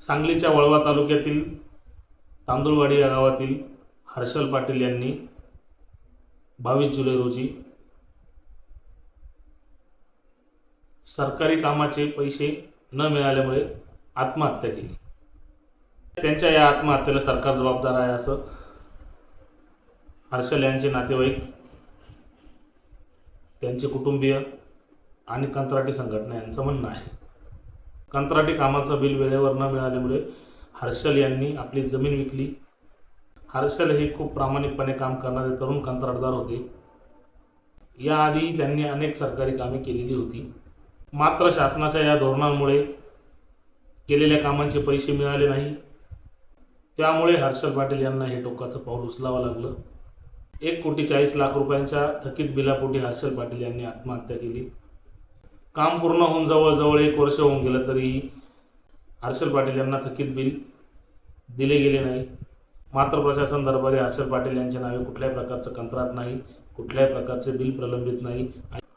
सांगलीच्या वळवा तालुक्यातील तांदुळवाडी या गावातील हर्षल पाटील यांनी बावीस जुलै रोजी सरकारी कामाचे पैसे न मिळाल्यामुळे आत्महत्या केली. त्यांच्या या आत्महत्येला सरकार जबाबदार आहे असं हर्षल यांचे नातेवाईक त्यांचे कुटुंबीय आणि कंत्राटी संघटना यांचं म्हणणं आहे. कंत्राटी कामाचं बिल वेळेवर न मिळाल्यामुळे हर्षल यांनी आपली जमीन विकली. हर्षल हे खूप प्रामाणिकपणे काम करणारे तरुण कंत्राटदार होते. याआधी त्यांनी अनेक सरकारी कामे केलेली होती. मात्र शासनाच्या या धोरणांमुळे केलेल्या कामांचे पैसे मिळाले नाही. त्यामुळे हर्षल पाटील यांना हे टोकाचं पाऊल उचलावं लागलं. एक कोटी चाळीस लाख रुपयांच्या थकीत बिलापोटी हर्षल पाटील यांनी आत्महत्या केली. काम पूर्ण होऊन जवळजवळ एक वर्ष होऊन गेलं तरीही हर्षल पाटील यांना थकीत बिल दिले गेले नाही. मात्र प्रशासन दरबारी हर्षल पाटील यांच्या नावे कुठल्याही प्रकारचं कंत्राट नाही कुठल्याही प्रकारचे बिल प्रलंबित नाही.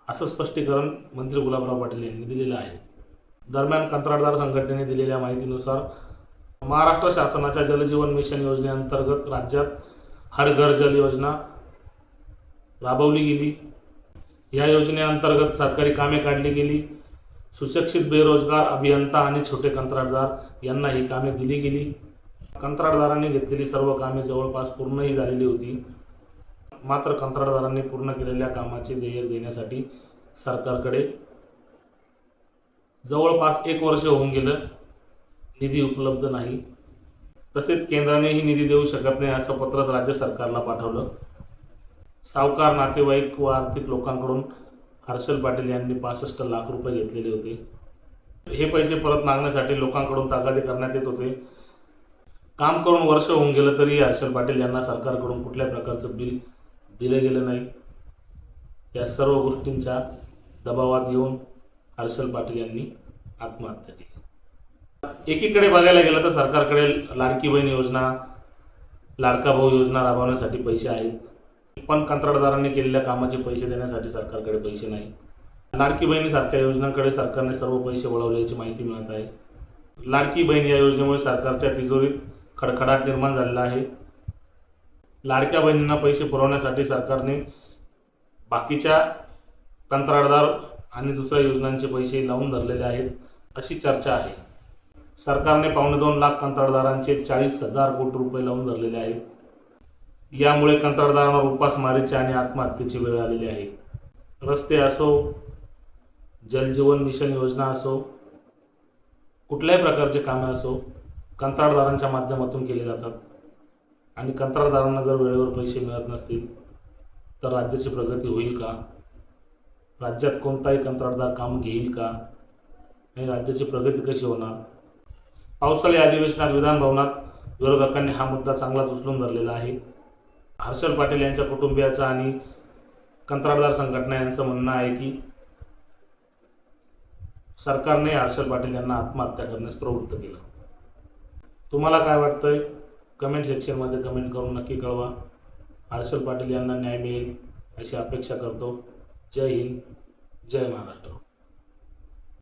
असं स्पष्टीकरण मंत्री गुलाबराव पाटील यांनी दिलेलं आहे. दरम्यान कंत्राटदार संघटनेने दिलेल्या माहितीनुसार महाराष्ट्र शासनाच्या जलजीवन मिशन योजनेअंतर्गत राज्यात हर घर जल योजना राबवली गेली. या योजनेअंतर्गत सरकारी कामे काढली गेली. सुशिक्षित बेरोजगार अभियंता आणि छोटे कंत्राटदार यांना ही कामे दिली गेली. कंत्राटदारांनी घेतलेली सर्व कामे जवळपास पूर्णही झालेली होती. मात्र कंत्राटदारांनी पूर्ण केलेल्या कामाचे देयक देण्यासाठी सरकारकडे जवळपास एक वर्ष होऊन गेलं. निधी उपलब्ध नाही. तसेच केंद्रानेही निधी देऊ शकत नाही असं पत्रच राज्य सरकारला पाठवलं. सावकार नातेवाईक व आर्थिक लोकांकडून हर्षल पाटील यांनी पासष्ट लाख रुपये घेतलेले होते. हे पैसे परत मागण्यासाठी लोकांकडून तगादे करण्यात येत होते. काम करून वर्ष होऊन गेलं तरी हर्षल पाटील यांना सरकारकडून कुठल्या प्रकारचं बिल दिलं गेलं नाही. या सर्व गोष्टींच्या दबावात येऊन हर्षल पाटील यांनी आत्महत्या केली. एकीकडे बघायला गेलं तर सरकारकडे लाडकी बहीण योजना लाडका भाऊ योजना राबवण्यासाठी पैसे आहेत. पण कंत्राटदारांनी केलेल्या कामाचे पैसे देण्यासाठी सरकारकडे पैसे नाही. लाडकी बहिणीसारख्या योजनांकडे सरकारने सर्व पैसे वळवल्याची माहिती मिळत आहे. लाडकी बहीण या योजनेमुळे सरकारच्या तिजोरीत खडखडाट निर्माण झालेला आहे. लाडक्या बहिणींना पैसे पुरवण्यासाठी सरकारने बाकीच्या कंत्राटदार आणि दुसऱ्या योजनांचे पैसे लावून धरलेले आहेत अशी चर्चा आहे. सरकारने पावणे दोन लाख कंत्राटदारांचे चाळीस हजार कोटी रुपये लावून धरलेले आहेत. यामुळे कंत्राटदारांवर उपासमारीची आणि आत्महत्येची वेळ आलेली आहे. रस्ते असो जलजीवन मिशन योजना असो कुठल्याही प्रकारचे कामे असो कंत्राटदारांच्या माध्यमातून केले जातात. आणि कंत्राटदारांना जर वेळेवर पैसे मिळत नसतील तर राज्याची प्रगती होईल का? राज्यात कोणताही कंत्राटदार काम घेईल का? आणि राज्याची प्रगती कशी होणार? पावसाळी अधिवेशनात विधानभवनात विरोधकांनी हा मुद्दा चांगलाच उचलून धरलेला आहे. हर्षल पाटील यांच्या कुटुंबियाचं आणि कंत्राटदार संघटना यांचं म्हणणं आहे की सरकारने हर्षल पाटील यांना आत्महत्या करण्यास प्रवृत्त केलं. तुम्हाला काय वाटतंय? कमेंट सेक्शनमध्ये कमेंट करून नक्की कळवा. हर्षल पाटील यांना न्याय मिळेल अशी अपेक्षा करतो. जय हिंद जय महाराष्ट्र.